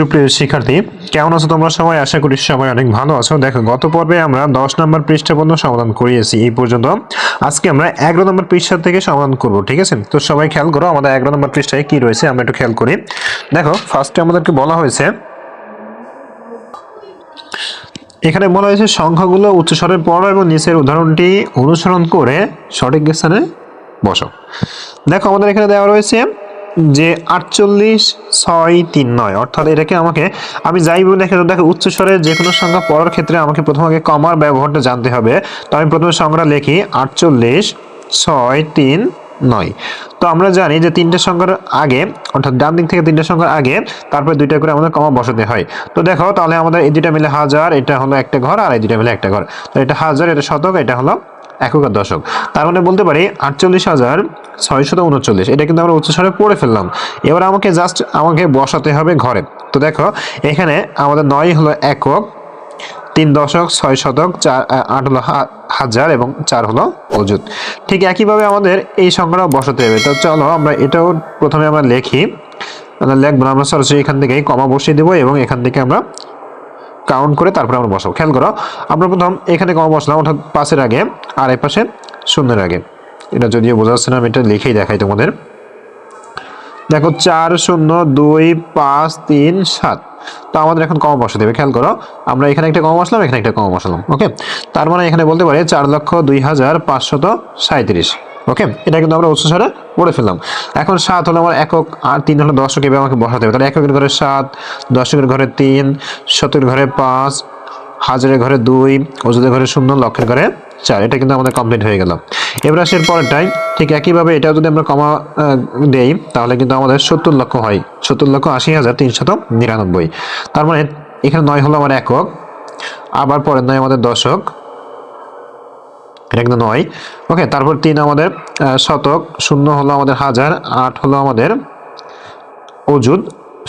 সুপ্রিয় শিক্ষার্থী, কেমন আছো তোমরা সবাই? আশা করি সবাই অনেক ভালো আছো। দেখো, গত পর্বে আমরা দশ নম্বর পৃষ্ঠা পর্যন্ত সমাধান করিয়েছি, এই পর্যন্ত। আজকে আমরা এগারো নম্বর পৃষ্ঠা থেকে সমাধান করব, ঠিক আছে? তো সবাই খেয়াল করো, আমাদের এগারো নম্বর পৃষ্ঠায় কি রয়েছে, আমরা একটু খেয়াল করি। দেখো ফার্স্টে আমাদেরকে বলা হয়েছে, এখানে বলা হয়েছে সংখ্যাগুলো উচ্চস্বরের পর এবং নিচের উদাহরণটি অনুসরণ করে সঠিক স্থানে বসো। দেখো, আমাদের এখানে দেওয়া রয়েছে যে আটচল্লিশ ছয় তিন নয়। অর্থাৎ এটাকে আমাকে, আমি যাই বলে, দেখে, দেখো উচ্চস্বরের যে কোনো সংখ্যা পড়ার ক্ষেত্রে আমাকে প্রথমে আগে কমার ব্যবহারটা জানতে হবে। তো আমি প্রথমে সংখ্যাটা লিখি, আটচল্লিশ ছয় তিন নয়। তো আমরা জানি যে তিনটে সংখ্যার আগে, অর্থাৎ ডান দিক থেকে তিনটে সংখ্যার আগে, তারপরে দুইটা করে আমাদের কমা বসাতে হয়। তো দেখো, তাহলে আমাদের এই দুইটা মিলে হাজার, এটা হলো একটা ঘর, আর এই দুইটা মিলে একটা ঘর। তো এটা হাজার, এটা শতক, এটা হলো একক আর দশক তার মানে বলতে পারি আটচল্লিশ হাজার ছয়শত উনচল্লিশ। এটা কিন্তু আমরা উচ্চস্বরে পড়ে ফেললাম। এবার আমাকে জাস্ট আমাকে বসাতে হবে ঘরে। তো দেখো, এখানে আমাদের নয় হলো একক, তিন দশক, ছয় শতক, চার আট হলো হাজার এবং চার হলো অজুত ঠিক একইভাবে আমাদের এই সংখ্যাটাও বসাতে হবে। তো চলো আমরা এটাও প্রথমে আমরা লেখি। লিখব আমরা সরাসরি এখান থেকে কমা বসিয়ে দেবো এবং এখান থেকে আমরা কাউন্ট করে তারপরে আমরা বসাবো। খেয়াল করো, আমরা প্রথম এখানে কমা বসলাম, অর্থাৎ পাশের আগে, আর এই পাশে শূন্যের আগে। এটা যদিও বোঝা যাচ্ছে না, আমি এটা লিখেই দেখাই তোমাদের। দেখো, চার, শূন্য, দুই, পাঁচ, তিন, সাত। তো আমাদের এখন কমা বসাতে হবে। খেয়াল করো, আমরা এখানে একটা কমা বসলাম, এখানে একটা কমা বসালাম, ওকে? তার মানে এখানে বলতে পারি চার লক্ষ দুই হাজার পাঁচশত সাঁত্রিশ ওকে এটা কিন্তু আমরা উচ্চস্বরে পড়ে ফেললাম। এখন সাত হলো আমার একক, আর তিন হলো দশক এভাবে আমাকে বসাতে হবে। তাহলে এককের ঘরে সাত, দশকের ঘরে তিন শতকের ঘরে পাঁচ, হাজারের ঘরে দুই ওজনের ঘরে শূন্য লক্ষের ঘরে চার। এটা কিন্তু আমাদের কমপ্লিট হয়ে গেল। এবার আসে এর পরেরটাই ঠিক একইভাবে এটাও যদি আমরা কমা দেই, তাহলে কিন্তু আমাদের সত্তর লক্ষ হয়। সত্তর লক্ষ আশি হাজার তিনশত নিরানব্বই। তার মানে এখানে নয় হলো আমার একক, আবার পরের নয় আমাদের দশক। কিন্তু নয়। ওকে তারপর তিন আমাদের শতক, শূন্য হলো আমাদের হাজার, আট হলো আমাদের অজুদ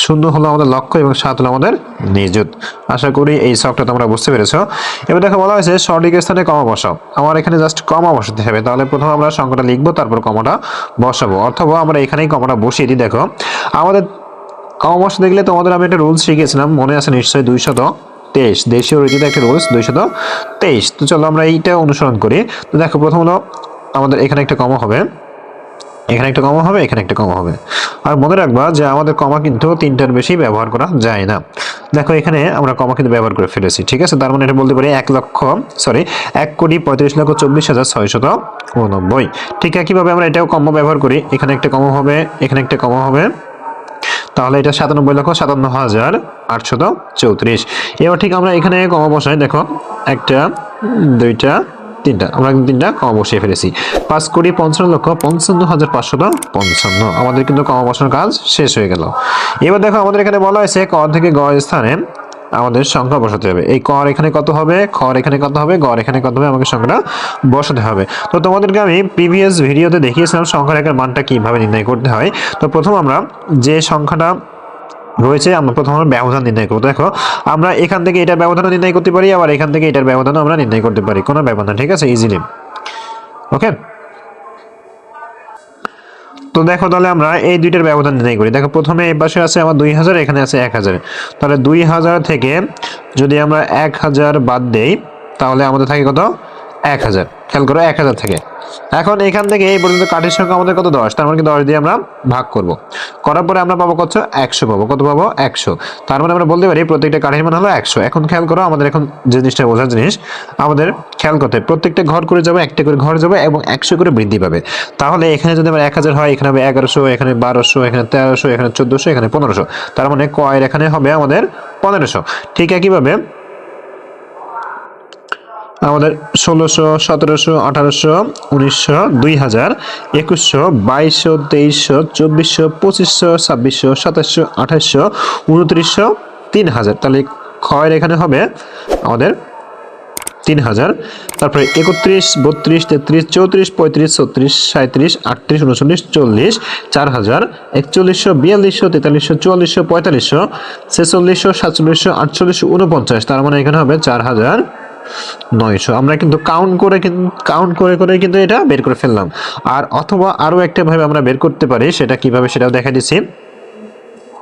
শূন্য হলো আমাদের লক্ষ্য এবং সাত হলো আমাদের নিযুত। আশা করি এই শখটা তোমরা বুঝতে পেরেছ। এবার দেখো বলা হয়েছে, সঠিক স্থানে কমা বসাও। আমার এখানে জাস্ট কমা বসাতে হবে, তাহলে প্রথম আমরা সংখ্যাটা লিখব, তারপর কমাটা বসাবো। অথবা আমরা এখানেই কমাটা বসিয়ে দিই, দেখো। আমাদের কমা বসাতে দেখলে তোমাদের আমি একটা রুলস শিখিয়েছিলাম, মনে আছে নিশ্চয়ই, দুইশত। তেইশ, দেশীয় রীতিতে একটা রুলস দুইশত তেইশ। তো চলো আমরা এইটা অনুসরণ করি। তো দেখো, প্রথম হলো, আমাদের এখানে একটা কমা হবে। এখানে একটা কমা হবে, এখানে একটা কমা হবে। আর মনে রাখবা যে আমাদের কমা কিন্তু তিনটার বেশি ব্যবহার করা যায় না। দেখো, এখানে আমরা কমা কিন্তু ব্যবহার করে ফেলেছি, ঠিক আছে? তার মানে এটা বলতে পারি এক লক্ষ সরি এক কোটি পঁয়ত্রিশ লক্ষ চব্বিশ হাজার ছয়শত উননব্বই। ঠিক একইভাবে আমরা এটাও কমা ব্যবহার করি। এখানে একটা কমা হবে, এখানে একটা কমা হবে। তাহলে এটা সাতানব্বই লক্ষ সাতান্ন হাজার আটশত চৌত্রিশ। এবার ঠিক আমরা এখানে কমা বসাই, দেখো, একটা, দুইটা, তিনটা। আমরা তিনটা কমা বসিয়ে ফেলেছি। পাঁচ কোটি পঞ্চান্ন লক্ষ পঞ্চান্ন হাজার পাঁচশত পঞ্চান্ন। আমাদের কিন্তু কমা বসানোর কাজ শেষ হয়ে গেল। এবার দেখো, আমাদের এখানে বলা হয়েছে ক থেকে গ স্থানে আমাদের সংখ্যা বসাতে হবে। এই কর এখানে কত হবে? খর এখানে কত হবে? গড় এখানে কত হবে? আমাকে সংখ্যাটা বসাতে হবে। তো তোমাদেরকে আমি প্রিভিয়াস ভিডিওতে দেখিয়েছিলাম সংখ্যা রেখার মানটা কীভাবে নির্ণয় করতে হয়। তো প্রথম আমরা যে সংখ্যাটা রয়েছে, আমরা প্রথম ব্যবধান নির্ণয় করব। দেখো, আমরা এখান থেকে এটার ব্যবধানও নির্ণয় করতে পারি, আবার এখান থেকে এটার ব্যবধানও আমরা নির্ণয় করতে পারি। কোনো ব্যবধান ঠিক আছে? ইজিলি ওকে দেখো তাহলে আমরা এই দুইটার ব্যবধান নির্ণয় করি। দেখো প্রথমে এই পাশে আছে আমার দুই হাজার, এখানে আছে এক হাজার। তাহলে দুই হাজার থেকে যদি আমরা এক হাজার বাদ দেই, তাহলে আমাদের থাকে কত? এক হাজার। খেয়াল করো, এক হাজার থেকে। এখন এখান থেকে এই পর্যন্ত কাঠের সংখ্যা আমাদের কত? দশ। তার মানে কি দশ দিয়ে আমরা ভাগ করব। করার পরে আমরা পাবো কত? একশো পাবো। কত পাবো? একশো। তার মানে আমরা বলতে পারি প্রত্যেকটা কাঠের মান হলো একশো। এখন খেয়াল করো, আমাদের এখন যে জিনিসটা বোঝার জিনিস, আমাদের খেয়াল করতে প্রত্যেকটা ঘর করে যাবে, একটা করে ঘর যাবে এবং একশো করে বৃদ্ধি পাবে। তাহলে এখানে যদি আমার এক হাজার হয়, এখানে হবে এগারোশো, এখানে বারোশো, এখানে তেরোশো, এখানে চোদ্দোশো, এখানে পনেরোশো। তার মানে কয়ের এখানে হবে আমাদের পনেরোশো। ঠিক একইভাবে আমাদের ষোলোশো, সতেরোশো, আঠারোশো, উনিশশো, দুই হাজার, একুশশো, বাইশশো, তেইশশো, চব্বিশশো, পঁচিশশো, ছাব্বিশশো, সাতাশশো, আঠাশশো, উনত্রিশশো, তিন হাজার। তাহলে ক্ষয়ের এখানে হবে আমাদের তিন হাজার। তারপরে একত্রিশ, বত্রিশ, তেত্রিশ, চৌত্রিশ, পঁয়ত্রিশ, ছত্রিশ সাঁত্রিশ আটত্রিশ, উনচল্লিশ, চল্লিশ, চার হাজার, একচল্লিশশো, বিয়াল্লিশশো, তেতাল্লিশশো, চুয়াল্লিশশো, পঁয়তাল্লিশশো, ছেচল্লিশশো, সাতচল্লিশশো, আটচল্লিশশো উনপঞ্চাশ তার মানে এখানে হবে চার হাজার নয়শো। আমরা কিন্তু কাউন্ট করে কাউন্ট করে করে কিন্তু এটা বের করে ফেললাম। আর অথবা আরও একটাভাবে আমরা বের করতে পারি, সেটা কীভাবে সেটাও দেখা দিচ্ছি।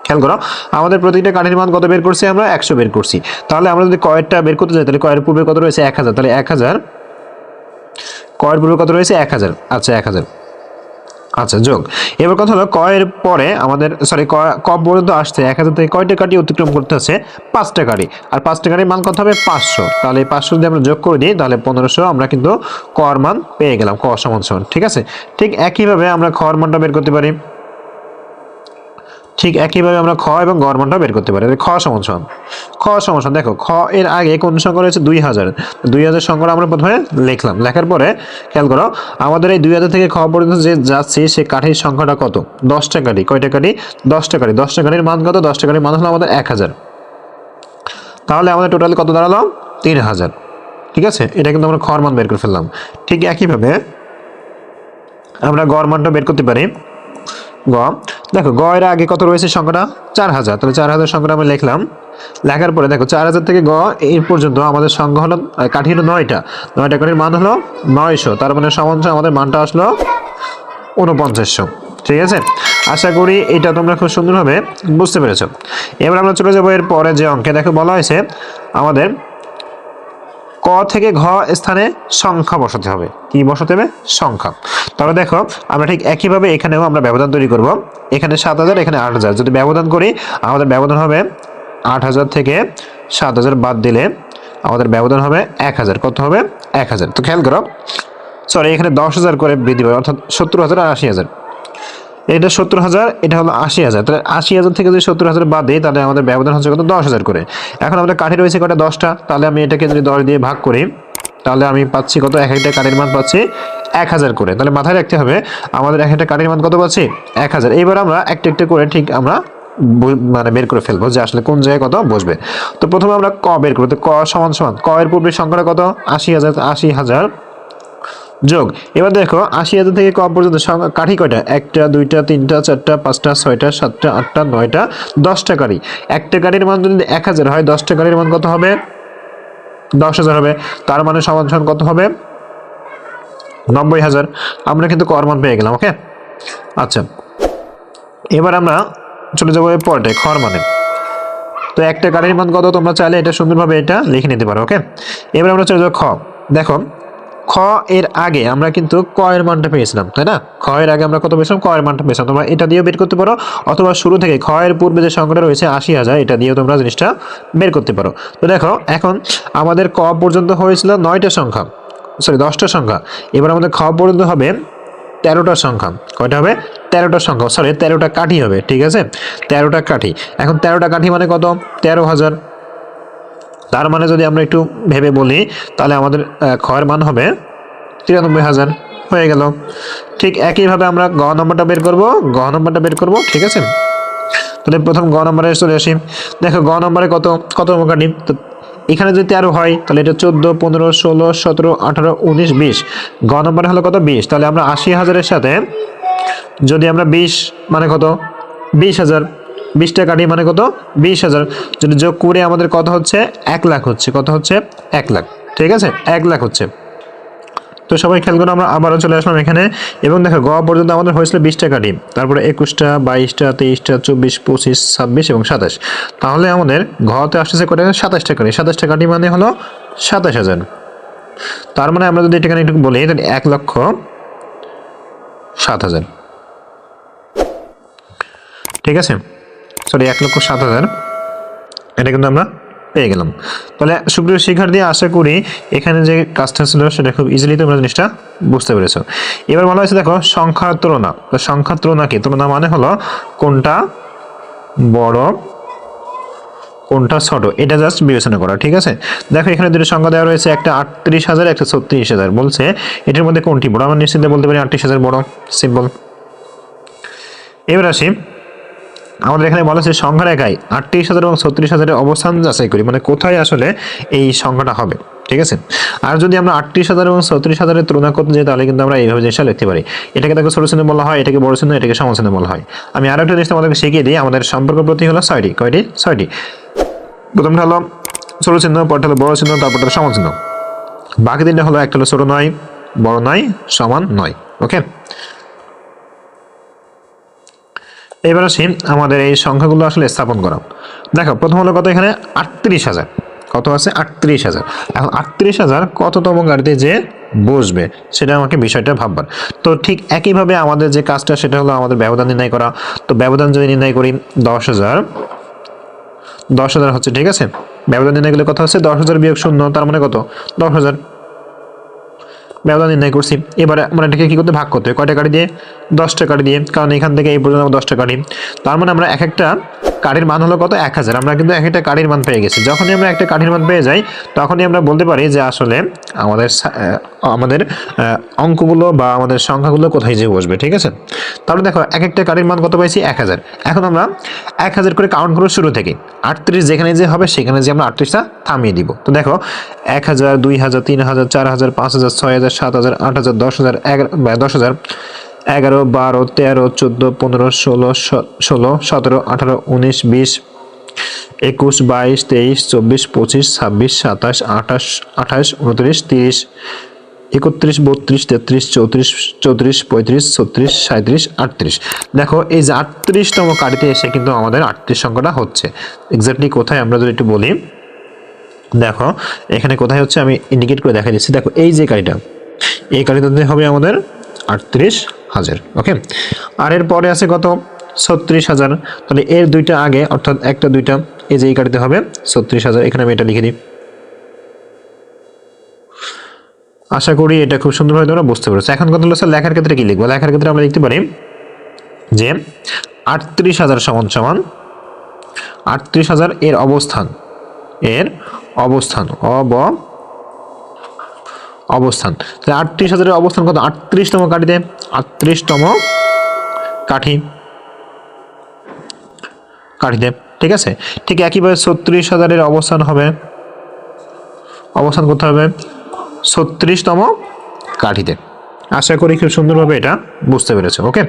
খেয়াল করো, আমাদের প্রতিটা কাঠের মান কত বের করছি আমরা? একশো বের করছি। তাহলে আমরা যদি কয়েরটা বের করতে যাই, তাহলে কয়ের পূর্বে কত রয়েছে? এক হাজার। তাহলে এক হাজার। কয়ের পূর্বে কত রয়েছে? এক হাজার। আচ্ছা এক হাজার। আচ্ছা যোগ। এবার কথা হলো কয়ের পরে আমাদের সরি ক পর্যন্ত আসছে। এক হাজার থেকে কয়টা কাটি অতিক্রম করতে হচ্ছে? পাঁচটা কাটি। আর পাঁচটা কাটির মান কত হবে? পাঁচশো। তাহলে এই পাঁচশো যদি আমরা যোগ করে দিই, তাহলে পনেরোশো আমরা কিন্তু কর মান পেয়ে গেলাম, ক সমান সমান, ঠিক আছে? ঠিক একইভাবে আমরা খর মানটা বের করতে পারি। ঠিক একইভাবে আমরা খ এবং গড় মানটা বের করতে পারি। খ সমান সমান। খ সমান সমান। দেখো, খ এর আগে কোন সংখ্যা রয়েছে? দুই হাজার। দুই হাজার সংখ্যাটা আমরা প্রথমে লিখলাম। লেখার পরে খেয়াল করো, আমাদের এই দুই হাজার থেকে খ পর্যন্ত যে যাচ্ছে সে কাঠির সংখ্যাটা কত? দশটা কাঠি। কয়টা কাঠি? দশটা কাঠি। দশটা কাঠির মান কত? দশটা কাঠির মান হলো আমাদের এক হাজার। তাহলে আমাদের টোটাল কত দাঁড়াল? তিন হাজার। ঠিক আছে? এটা কিন্তু আমরা খর মান বের করে ফেললাম। ঠিক একইভাবে আমরা গড় মানটা বের করতে পারি। গ দেখো গ এর আগে কত রয়েছে সংখ্যাটা? চার হাজার। তাহলে চার হাজার সংখ্যাটা আমি লিখলাম। লেখার পরে দেখো, চার হাজার থেকে গ, এই পর্যন্ত আমাদের সংখ্যা হলো কাঠি হলো নয়টা। নয়টা কাঠির মান হলো নয়শো। তার মানে সমান আমাদের মানটা আসলো উনপঞ্চাশশো ঠিক আছে? আশা করি এটা তোমরা খুব সুন্দরভাবে বুঝতে পেরেছ। এবার আমরা চলে যাব এর পরে যে অঙ্কে। দেখো, বলা হয়েছে আমাদের ক থেকে ঘ স্থানে সংখ্যা বসাতে হবে। কি বসাতে হবে? সংখ্যা। তাহলে দেখো, আমরা ঠিক একইভাবে এখানেও আমরা ব্যবধান তৈরি করব। এখানে সাত হাজার, এখানে আট হাজার। যদি ব্যবধান করি, আমাদের ব্যবধান হবে আট হাজার থেকে সাত হাজার বাদ দিলে আমাদের ব্যবধান হবে এক হাজার। কত হবে? এক হাজার। তো খেয়াল করো সরি এখানে দশ হাজার করে বৃদ্ধি পাবে, অর্থাৎ সত্তর হাজার আর আশি হাজার। এটা সত্তর হাজার, এটা হলো আশি হাজার। তাহলে আশি হাজার থেকে যদি সত্তর হাজার বাদ দিই, তাহলে আমাদের ব্যবধান হচ্ছে কত? দশ হাজার করে। এখন আমাদের কাঠি রয়েছে কটা দশটা। তাহলে আমি এটাকে যদি দশ দিয়ে ভাগ করি, তাহলে আমি পাচ্ছি কত? এক একটা কাঠের মান পাচ্ছি এক হাজার করে। তাহলে মাথায় রাখতে হবে, আমাদের এক একটা কাঠের মান কত পাচ্ছি? এক হাজার। এইবার আমরা একটা একটা করে ঠিক আমরা মানে বের করে ফেলব যে আসলে কোন জায়গায় কত বসবে। তো প্রথমে আমরা ক বের করব। তো ক সমান সমান। ক এর পূর্বে সংখ্যাটা কত? আশি হাজার। আশি হাজার যোগ। এবার দেখো, আশি হাজার থেকে কম পর্যন্ত কাঠি কয়টা? একটা, দুইটা, তিনটা, চারটা, পাঁচটা, ছয়টা, সাতটা, আটটা, নয়টা, দশটা কাঠি। একটা কাঠির মান যদি এক হাজার হয়, দশটা কাঠির মান কত হবে? দশ হাজার হবে। তার মানে সমান সমান কত হবে? নব্বই হাজার। আমরা কিন্তু কর মান পেয়ে গেলাম, ওকে? আচ্ছা। এবার আমরা চলে যাব পরটায় খর মানে। তো একটা কাঠির মান কত? তোমরা চাইলে এটা সুন্দরভাবে এটা লিখে নিতে পারো, ওকে? এবার আমরা চলে যাব খ। দেখো খ এর আগে আমরা কিন্তু ক এর মানটা পেয়েছিলাম, তাই না? খ এর আগে আমরা কত পেয়েছিলাম? ক এর মানটা পেয়েছিলাম। তোমরা এটা দিয়েও বের করতে পারো, অথবা শুরু থেকে খ এর পূর্বে যে সংখ্যাটা রয়েছে আশি হাজার, এটা দিয়েও তোমরা জিনিসটা বের করতে পারো। তো দেখো, এখন আমাদের ক পর্যন্ত হয়েছিল নয়টা সংখ্যা সরি দশটা সংখ্যা। এবার আমাদের খ পর্যন্ত হবে তেরোটা সংখ্যা। কয়টা হবে? তেরোটা সংখ্যা। সরি তেরোটা কাঠি হবে, ঠিক আছে? তেরোটা কাঠি। এখন তেরোটা কাঠি মানে কত? তেরো হাজার। তার মানে যদি আমরা একটু ভেবে বলি, তাহলে আমাদের ক্ষয়ের মান হবে তিরানব্বই হাজার। হয়ে গেল। ঠিক একইভাবে আমরা গ নম্বরটা বের করব, গ নম্বরটা বের করব, ঠিক আছে? তাহলে প্রথম গ নম্বরে চলে আসি। দেখো, গ নম্বরে কত কত কাটি তো এখানে যদি তেরো হয়, তাহলে এটা চোদ্দ, পনেরো, ষোলো, সতেরো, আঠারো, উনিশ, বিশ। গ নম্বরে হলো কত? বিশ। তাহলে আমরা আশি হাজারের সাথে যদি আমরা বিশ মানে কত? বিশ হাজার বিশটা কাটি মানে কত? বিশ হাজার। যদি যোগ করে আমাদের কত হচ্ছে? এক লাখ হচ্ছে। কত হচ্ছে? এক লাখ। ঠিক আছে? এক লাখ হচ্ছে। তো সবাই খেয়াল করো, আমরা আবারও চলে আসলাম এখানে। এবং দেখো, গ পর্যন্ত আমাদের হয়েছিল বিশটা কাটি তারপরে একুশটা, বাইশটা, তেইশটা, চব্বিশ, পঁচিশ, ছাব্বিশ এবং সাতাশ। তাহলে আমাদের ঘতে আসতেছে কটা সাতাশটা কাটি সাতাশটা কাটি মানে হলো সাতাশ হাজার। তার মানে আমরা যদি এটাখানে একটু বলি, তাহলে এক লক্ষ সাত হাজার। ঠিক আছে? সরি, এক লক্ষ সাত হাজার। এটা কিন্তু আমরা পেয়ে গেলাম। তাহলে সুপ্রিয় শিক্ষার্থী, আশা করি এখানে যে কাজটা ছিল সেটা খুব ইজিলি তোমরা জিনিসটা বুঝতে পেরেছ। এবার বলা হয়েছে, দেখো, সংখ্যার তুলনা। তো সংখ্যার তুলনা কি? তুলনা মানে হলো কোনটা বড়, কোনটা ছোট। এটা জাস্ট বিবেচনা করা, ঠিক আছে? দেখো, এখানে দুটো সংখ্যা দেওয়া রয়েছে, একটা আটত্রিশ হাজার, একটা ছত্রিশ হাজার। বলছে, এটার মধ্যে কোনটি বড়? আমরা নিশ্চিত বলতে পারি আটত্রিশ হাজার বড় সিম্পল এবার আসি আমাদের এখানে বলা হচ্ছে সংখ্যা রেখায় আটত্রিশ হাজার এবং ছত্রিশ হাজারের অবস্থান যাচাই করি মানে কোথায় আসলে এই সংখ্যাটা হবে, ঠিক আছে? আর যদি আমরা আটত্রিশ হাজার এবং ছত্রিশ হাজারের তুলনা করতে যাই, তাহলে কিন্তু আমরা এইভাবে জিনিসটা লিখতে পারি। এটাকে দেখো ছোট চিহ্ন বলা হয়, এটাকে বড় চিহ্ন, এটাকে সম চিহ্ন বলা হয়। আমি আরও একটা জিনিস তোমাদেরকে শিখিয়ে দিই, আমাদের সম্পর্ক প্রতি হলো ছয়টি, কয়টি? ছয়টি। প্রথমটা হলো ছোট চিহ্ন, পরটা হলো বড় চিহ্ন, তারপরটা হলো সম চিহ্ন। বাকি তিনটা হলো, একটা হলো ছোটো নয়, বড় নয়, সমান নয়, ওকে? এবার আসি আমাদের এই সংখ্যাগুলো আসলে স্থাপন করা। দেখো, প্রথম হলো কত এখানে? আটত্রিশ হাজার। কত আছে? আটত্রিশ হাজার। এখন আটত্রিশ হাজার কততম গাড়িতে যে বসবে, সেটা আমাকে বিষয়টা ভাববার। তো ঠিক একইভাবে আমাদের যে কাজটা, সেটা হলো আমাদের ব্যবধান নির্ণয় করা। তো ব্যবধান যদি নির্ণয় করি, দশ হাজার। দশ হাজার হচ্ছে, ঠিক আছে? ব্যবধান নির্ণয় করলে কত হচ্ছে দশ হাজার বিয়োগ শূন্য, তার মানে কত? দশ হাজার। ব্যবধান নির্ণয় করছি। এবারে আমরা এটাকে কী করতে, ভাগ করতে হবে কয়টা গাড়ি দিয়ে? দশটা গাড়ি দিয়ে। কারণ এখান থেকে এই পর্যন্ত আমরা দশটা গাড়ি। তার মানে আমরা এক একটা কাঠির মান হলো কত? এক হাজার। আমরা কিন্তু এক একটা কাঠির মান পেয়ে গেছি। যখনই আমরা একটা কাঠির মান পেয়ে যাই, তখনই আমরা বলতে পারি যে আসলে আমাদের আমাদের অঙ্কগুলো বা আমাদের সংখ্যাগুলো কোথায় যে বসবে, ঠিক আছে? তাহলে দেখো, এক একটা কাঠির মান কত পাইছি? এক হাজার। এখন আমরা এক হাজার করে কাউন্ট করব শুরু থেকে। আটত্রিশ যেখানে যে হবে, সেখানে যে আমরা আটত্রিশটা থামিয়ে দিব। তো দেখো, এক হাজার, দুই হাজার, তিন হাজার, চার হাজার, পাঁচ হাজার, ছয় হাজার, সাত হাজার, আট হাজার, দশ হাজার, এগারো দশ হাজার এগারো, বারো, তেরো, চোদ্দ, পনেরো, ষোলো ষোলো, সতেরো, আঠারো, উনিশ, বিশ, একুশ, বাইশ, তেইশ, চব্বিশ, পঁচিশ, ছাব্বিশ, সাতাশ, আঠাশ আঠাশ, উনত্রিশ, তিরিশ, একত্রিশ, বত্রিশ, তেত্রিশ, চৌত্রিশ চৌত্রিশ, পঁয়ত্রিশ, ছত্রিশ সাঁত্রিশ আটত্রিশ। দেখো, এই যে আটত্রিশতম কারিতে এসে কিন্তু আমাদের আটত্রিশ সংখ্যাটা হচ্ছে। এক্স্যাক্টলি কোথায় আমরা যদি একটু বলি, দেখো, এখানে কোথায় হচ্ছে আমি ইন্ডিকেট করে দেখা দিচ্ছি। দেখো, এই যে গাড়িটা এই গাড়িটাতে হবে আমাদের আটত্রিশ হাজার ওকে আর এর পরে আছে কত? ছত্রিশ হাজার। তাহলে এর দুইটা আগে, অর্থাৎ একটা, দুইটা, এই যে এই গাড়িতে হবে, ছত্রিশ হাজার। এখানে আমি এটা লিখে দিই। আশা করি এটা খুব সুন্দরভাবে তোমরা বুঝতে পেরেছ। এখন কথা হলো? লেখার ক্ষেত্রে কি লিখব? লেখার ক্ষেত্রে আমরা লিখতে পারি যে আটত্রিশ হাজার সমান সমান আটত্রিশ হাজার এর অবস্থান এর অবস্থান, অব অবস্থান। তাহলে আটত্রিশ হাজারের অবস্থান কত? আটত্রিশতম কাঠিতে? আটত্রিশতম কাঠি। কাঠিতে, ঠিক আছে? ঠিক একইভাবে ছত্রিশ হাজারের অবস্থান হবে। অবস্থান করতে হবে ছত্রিশতম কাঠিতে। আশা করি খুব সুন্দরভাবে এটা বুঝতে পেরেছে, ওকে?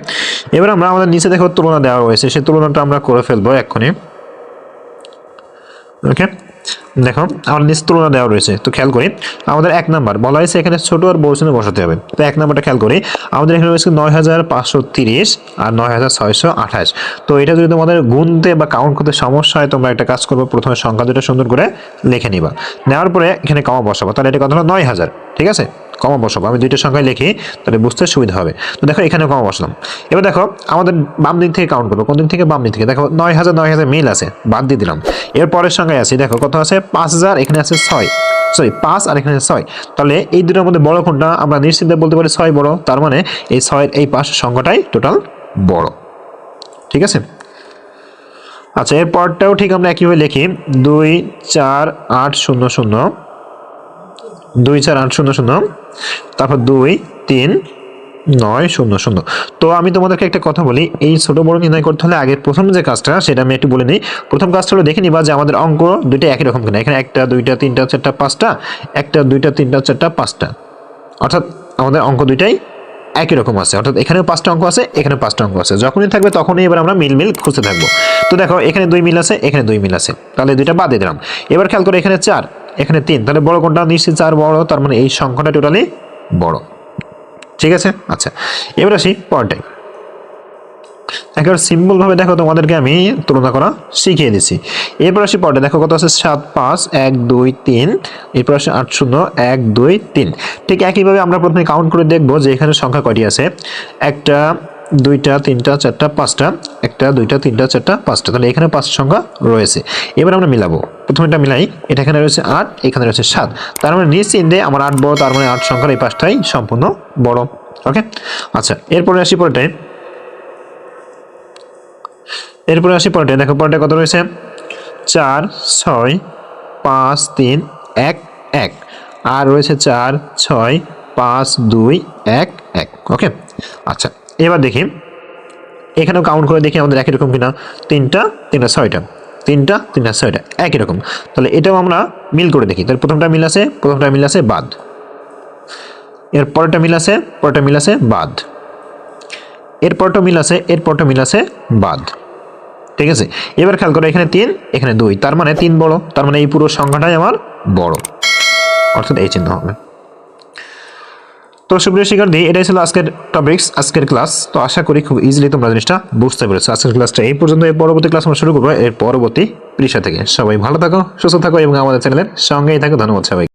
এবার আমরা আমাদের নিচে দেখো তুলনা দেওয়া হয়েছে। সেই তুলনাটা আমরা করে ফেলব এক্ষুনি। ওকে? দেখো আমার নিচ তুলনা দেওয়া রয়েছে। তো খেয়াল করি, আমাদের এক নাম্বার, বলা হয়েছে এখানে ছোট আর বড় চিহ্ন বসাতে হবে। তো এক নাম্বারটা খেয়াল করি, আমাদের এখানে রয়েছে নয় হাজার পাঁচশো তিরিশ আর নয় হাজার ছয়শো আঠাশ। তো এটা যদি তোমাদের গুনতে বা কাউন্ট করতে সমস্যা হয়, তোমরা একটা কাজ করব, প্রথমে সংখ্যা দুটো সুন্দর করে লিখে নিবা। নেওয়ার পরে এখানে কমা বসাবো, তাহলে এটা কথা হলো? নয় হাজার ঠিক আছে? কমা বসাবো। আমি দুইটা সংখ্যায় লিখি, তাহলে বুঝতে সুবিধা হবে। তো দেখো, এখানে কমা বসলাম। এবার দেখো, আমাদের বাম দিক থেকে কাউন্ট করব। কোন দিক থেকে? বাম দিক থেকে। দেখো, নয় হাজার নয় হাজার মিল আছে, বাদ দিয়ে দিলাম। এর পরের সংখ্যায় আছে, দেখো, কত আছে? পাঁচ হাজার, এখানে আছে ছয়। সরি পাঁচ আর এখানে ছয়। তাহলে এই দুটোর মধ্যে বড় কোনটা? আমরা নিশ্চিন্তে বলতে পারি ছয় বড়। তার মানে এই ছয়ের এই পাঁচ সংখ্যাটাই টোটাল বড়। ঠিক আছে? আচ্ছা এরপরটাও ঠিক আমরা একইভাবে লিখি। দুই, চার, আট, শূন্য শূন্য। দুই চার আট শূন্য শূন্য। তারপর দুই, তিন, নয় শূন্য শূন্য। তো আমি তোমাদেরকে একটা কথা বলি, এই ছোট বড় নির্ণয় করতে হলে আগের প্রথম যে কাজটা, সেটা আমি একটু বলে নিই। প্রথম কাজটা হলো দেখে নিবা যে আমাদের অঙ্ক দুইটা একই রকম কিনা। এখানে একটা, দুইটা, তিনটা, চারটা, পাঁচটা, একটা, দুইটা, তিনটা, চারটা, পাঁচটা। অর্থাৎ আমাদের অঙ্ক দুইটাই একই রকম আছে। অর্থাৎ এখানেও পাঁচটা অঙ্ক আছে এখানে পাঁচটা অঙ্ক আছে। যখনই থাকবে তখনই এবার আমরা মিল মিল খুঁজতে থাকব। তো দেখো, এখানে দুই মিল আছে, এখানে দুই মিল আছে। তাহলে দুইটা বাদ দিয়ে দিলাম। এবার খেয়াল করে, এখানে চার। এখানে তিন। তাহলে বড় কোনটা? নিশ্চিত চার বড়, তার মানে এই সংখ্যাটা টোটালি বড়। ঠিক আছে? আচ্ছা এবার আসি পরটাই একেবারে সিম্পল ভাবে দেখো, তোমাদেরকে আমি তুলনা করা শিখিয়ে দিচ্ছি এরপর আসি পরে দেখো কত আছে? সাত, পাঁচ, এক, দুই, তিন। এরপর আসে আট, শূন্য, এক, দুই, তিন। ঠিক একইভাবে আমরা প্রথমে কাউন্ট করে দেখব যে এখানে সংখ্যা কটি আছে। একটা দুইটা, তিনটা, চারটা, পাঁচটা, একটা, দুইটা, তিনটা, চারটা, পাঁচটা। তাহলে এখানে পাঁচ সংখ্যা রয়েছে। এবার আমরা মিলাবো। প্রথমে এটা মিলাই, এটা এখানে রয়েছে আট, এখানে রয়েছে সাত। তার মানে নিশ্চিন্তে আমার আট বড়, তার মানে আট সংখ্যার এই পাঁচটাই সম্পূর্ণ বড়। ওকে? আচ্ছা এরপরে আসি পরেটাই এরপরে আসি পরেটে দেখো পরেটে কত রয়েছে? চার, ছয়, পাঁচ, তিন, এক এক। আর রয়েছে চার, ছয়, পাঁচ, দুই, এক এক। ওকে? আচ্ছা এবার দেখি। এখানেও কাউন্ট করে দেখি আমাদের একই রকম কিনা। তিনটা তিনটা, ছয়টা। তিনটা তিনটা, ছয়টা। একই রকম। তাহলে এটাও আমরা মিল করে দেখি। তাহলে প্রথমটা মিল আছে, প্রথমটা মিল আছে বাদ। এর পরেরটা মিল আছে, পরেরটা মিল আছে বাদ। এর পরটা মিল আছে, এর পরটা মিল আছে বাদ। ঠিক আছে? এবার খেয়াল করো, এখানে তিন, এখানে দুই। তার মানে তিন বড়। তার মানে এই পুরো সংখ্যাটাই আমার বড়। অর্থাৎ এই চিহ্ন হবে। তো সুপ্রিয় শিক্ষার্থী, এটাই ছিল আজকের টপিক্স আজকের ক্লাস তো আশা করি খুব ইজিলি তোমরা জিনিসটা বুঝতে পেরেছ। আজকের ক্লাসটা এই পর্যন্ত, এর পরবর্তী ক্লাস আমরা শুরু করব, এর পরবর্তী পৃষ্ঠা থেকে। সবাই ভালো থাকো, সুস্থ থাকো এবং আমাদের চ্যানেলের সঙ্গেই থাকো। ধন্যবাদ সবাই